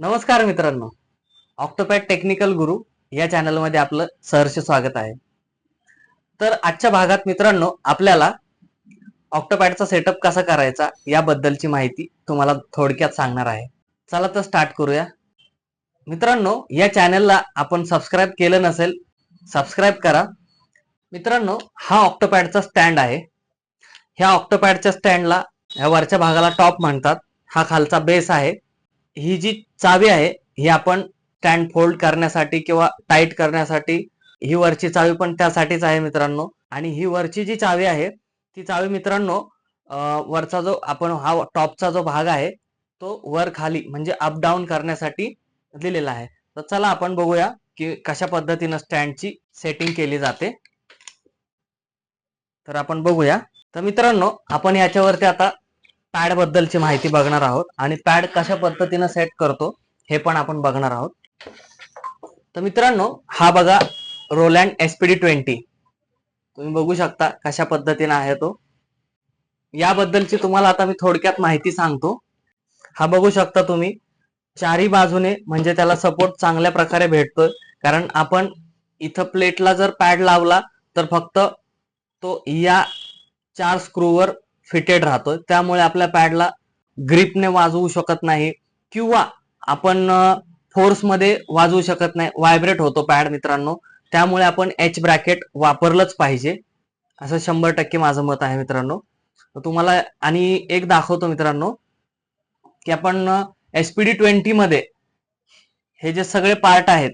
नमस्कार मित्रांनो. Octopad technical गुरु या चॅनलमध्ये आपलं सहर्ष स्वागत आहे. तर आजच्या भागात मित्रांनो आपल्याला ऑक्टोपॅडचा सेटअप कसा करायचा याबद्दलची माहिती तुम्हाला थोडक्यात सांगणार आहे. चला तर स्टार्ट करूया. मित्रांनो या चॅनलला आपण सबस्क्राईब केलं नसेल सबस्क्राईब करा. मित्रांनो हा ऑक्टोपॅडचा स्टँड आहे. ह्या ऑक्टोपॅडच्या स्टँडला ह्या वरच्या भागाला टॉप म्हणतात. हा खालचा बेस आहे. ही जी चावी आहे ही आपण स्टँड फोल्ड करण्यासाठी किंवा टाईट करण्यासाठी ही वरची चावी पण त्यासाठीच आहे मित्रांनो. आणि ही वरची जी चावी आहे ती चावी मित्रांनो वरचा जो आपण हा टॉपचा जो भाग आहे तो वर खाली म्हणजे अप डाऊन करण्यासाठी दिलेला आहे. तर चला आपण बघूया की कशा पद्धतीनं स्टँडची सेटिंग केली जाते. तर आपण बघूया. तर मित्रांनो आपण याच्यावरती आता पॅड बद्दलची माहिती बघणार आहोत आणि पॅड कशा पद्धतीनं सेट करतो हे पण आपण बघणार आहोत. तर मित्रांनो हा बघा रोलँड एसपीडी ट्वेंटी तुम्ही बघू शकता कशा पद्धतीने आहे तो. याबद्दलची तुम्हाला आता मी थोडक्यात माहिती सांगतो. हा बघू शकता तुम्ही चारी बाजूने म्हणजे त्याला सपोर्ट चांगल्या प्रकारे भेटतोय. कारण आपण इथं प्लेटला जर पॅड लावला तर फक्त तो या चार स्क्रूवर फिटेड राहतोय. त्यामुळे आपल्या पॅडला ग्रीपने वाजवू शकत नाही किंवा आपण फोर्समध्ये वाजवू शकत नाही व्हायब्रेट होतो पॅड मित्रांनो. त्यामुळे आपण एच ब्रॅकेट वापरलंच पाहिजे. असं शंभर टक्के माझं मत आहे मित्रांनो. तुम्हाला आणि एक दाखवतो मित्रांनो की आपण एस पी डी ट्वेंटी मध्ये हे जे सगळे पार्ट आहेत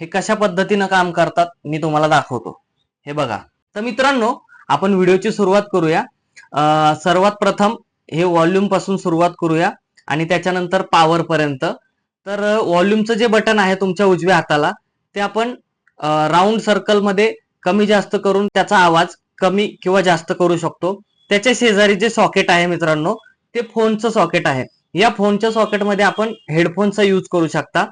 हे कशा पद्धतीनं काम करतात मी तुम्हाला दाखवतो. हे बघा. तर मित्रांनो आपण व्हिडिओची सुरुवात करूया. सर्वात प्रथम हे व्हॉल्यूमपासून सुरुवात करूया आणि त्याच्यानंतर पॉवर पर्यंत. तर व्हॉल्यूमचं जे बटन आहे तुमच्या उजव्या हाताला ते आपण राऊंड सर्कलमध्ये कमी जास्त करून त्याचा आवाज कमी किंवा जास्त करू शकतो. त्याच्या शेजारी जे सॉकेट आहे मित्रांनो ते फोनचं सॉकेट आहे. या फोनच्या सॉकेटमध्ये आपण हेडफोनचा यूज करू शकता.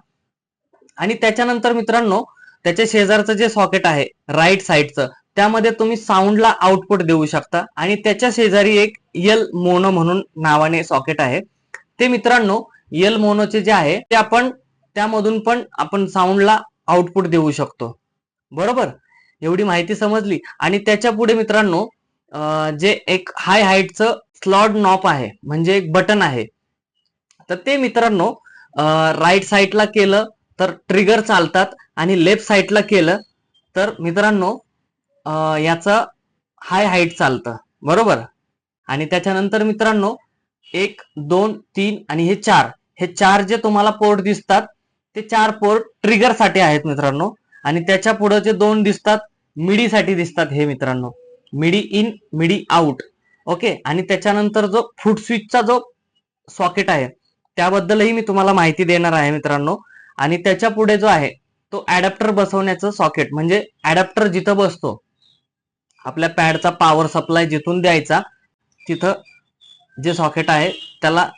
आणि त्याच्यानंतर मित्रांनो त्याच्या शेजारचं जे सॉकेट आहे राईट साईडचं त्यामध्ये तुम्ही साऊंडला आउटपुट देऊ शकता. आणि त्याच्या शेजारी एक यल मोनो म्हणून नावाने सॉकेट आहे. ते मित्रांनो यल मोनोचे जे आहे ते आपण त्यामधून पण आपण साऊंडला आउटपुट देऊ शकतो. बरोबर? एवढी माहिती समजली. आणि त्याच्या पुढे मित्रांनो जे एक हाय हाईटचं स्लॉट नॉप आहे म्हणजे एक बटन आहे. तर ते मित्रांनो राईट साईडला केलं तर ट्रिगर चालतात. आणि लेफ्ट साईडला केलं तर मित्रांनो याचं हाय हाईट चालतं. बरोबर? आणि त्याच्यानंतर मित्रांनो एक दोन तीन आणि हे चार. हे चार जे तुम्हाला पोर्ट दिसतात ते चार पोर्ट ट्रिगरसाठी आहेत मित्रांनो. आणि त्याच्या पुढे जे दोन दिसतात मिडीसाठी दिसतात हे मित्रांनो. Midi in midi out okay? आणि त्याच्यानंतर जो फूट स्विचचा जो सॉकेट आहे त्याबद्दलही मी तुम्हाला माहिती देणार आहे मित्रांनो. आणि त्याच्या पुढे जो आहे तो ऍडॅप्टर बसवण्याचं सॉकेट म्हणजे ऍडॅप्टर जिथं बसतो आपल्या पॅडचा पॉवर सप्लाय जिथून द्यायचा तिथं जे सॉकेट आहे त्याला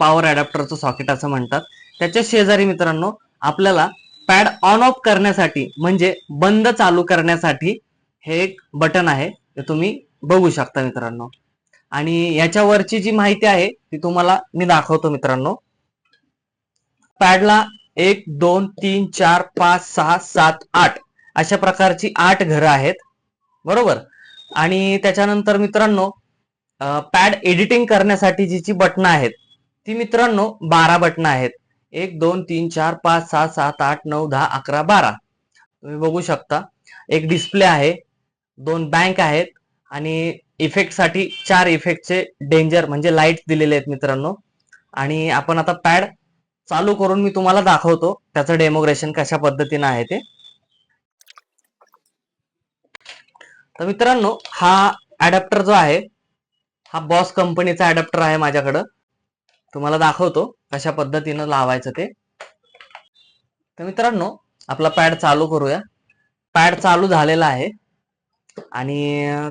पॉवर अडॅप्टरचं सॉकेट असं म्हणतात. त्याच्या शेजारी मित्रांनो आपल्याला पॅड ऑन ऑफ करण्यासाठी म्हणजे बंद चालू करण्यासाठी हे एक बटन आहे ते तुम्ही बघू शकता मित्रांनो. आणि याच्यावरची जी माहिती आहे ती तुम्हाला मी दाखवतो मित्रांनो. पॅडला एक दोन तीन चार पाच सहा सात आठ अशा प्रकारची आठ घरं आहेत. बरोबर? आणि त्याच्यानंतर मित्रांनो पॅड एडिटिंग करण्यासाठी जी जी बटणं आहेत ती मित्रांनो बारा बटणं आहेत. एक दोन तीन चार पाच सहा सात आठ नऊ दहा अकरा बारा. तुम्ही बघू शकता. एक डिस्प्ले आहे दोन बँक आहेत आणि इफेक्टसाठी चार इफेक्टचे डेंजर म्हणजे लाइट दिलेले आहेत मित्रांनो. आणि आपण आता पॅड चालू करून मी तुम्हाला दाखवतो त्याचं डेमोग्रेशन कशा पद्धतीनं आहे ते. तर मित्रांनो हा अडॅप्टर जो आहे हा बॉस कंपनीचा अडॅप्टर आहे माझ्याकडं. तुम्हाला दाखवतो कशा पद्धतीनं लावायचं ते. तर मित्रांनो आपला पॅड चालू करूया. पॅड चालू झालेला आहे. आणि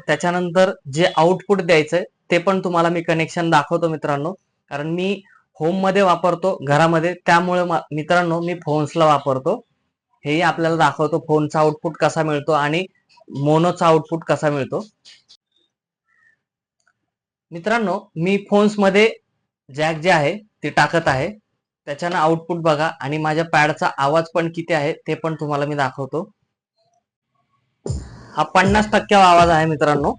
त्याच्यानंतर जे आउटपुट द्यायचंय ते पण तुम्हाला मी कनेक्शन दाखवतो मित्रांनो. कारण मी होममध्ये वापरतो घरामध्ये. त्यामुळे मित्रांनो मी फोन्सला वापरतो. हेही आपल्याला दाखवतो फोनचा आउटपुट कसा मिळतो आणि मोनोचा आउटपुट कसा मिळतो. मित्रांनो मी फोन्समध्ये जॅक जे आहे ते टाकत आहे. त्याच्यानं आउटपुट बघा आणि माझ्या पॅडचा आवाज पण किती आहे ते पण तुम्हाला मी दाखवतो. हा पन्नास टक्के आवाज आहे मित्रांनो.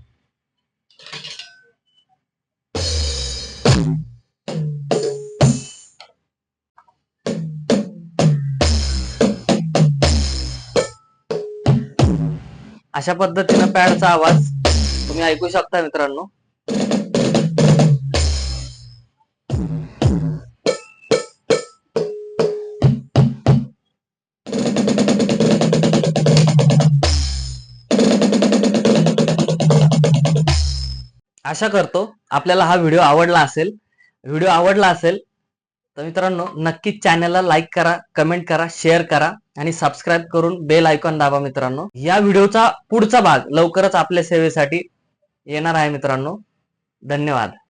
अशा पद्धतीनं पॅडचा आवाज तुम्ही ऐकू शकता मित्रांनो. आशा करतो आपल्याला हा व्हिडिओ आवडला असेल. व्हिडिओ आवडला असेल तर मित्रांनो नक्कीच चॅनलला लाईक करा कमेंट करा शेअर करा आणि सबस्क्राईब करून बेल आयकॉन दाबा मित्रांनो. या व्हिडिओचा पुढचा भाग लवकरच आपल्या सेवेसाठी येणार आहे मित्रांनो. धन्यवाद.